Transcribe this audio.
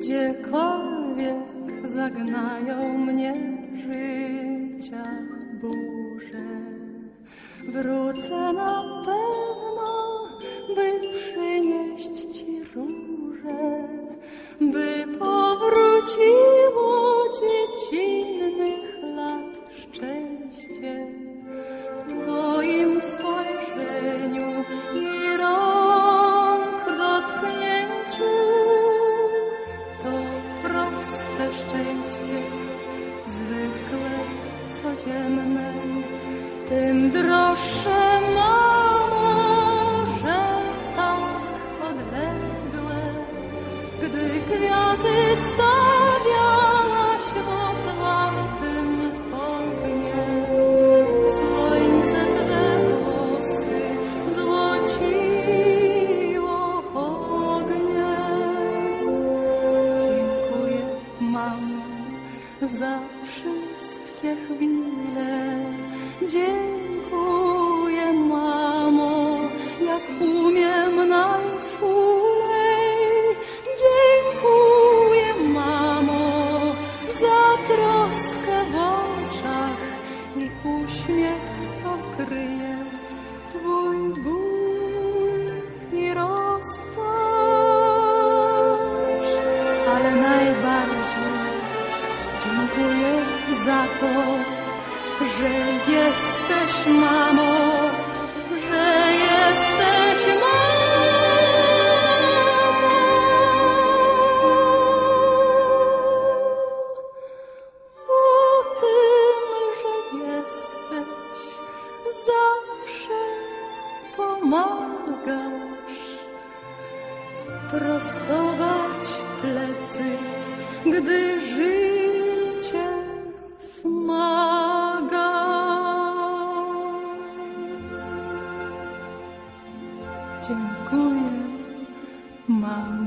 Gdziekolwiek zagnają mnie życia burze, wrócę na pewno, by przynieść Ci róże, by powróciło codzienne, tym droższe mamo, za wszystkie chwile. Dziękuję, mamo, jak umiem najczulej. Dziękuję, mamo, za troskę w oczach i uśmiech, co kryje Twój ból. Ale najbardziej to, że jesteś mamą, że jesteś mamą. O tym, że jesteś, zawsze pomagasz prostować plecy, gdy życie Dziękuję, mamo.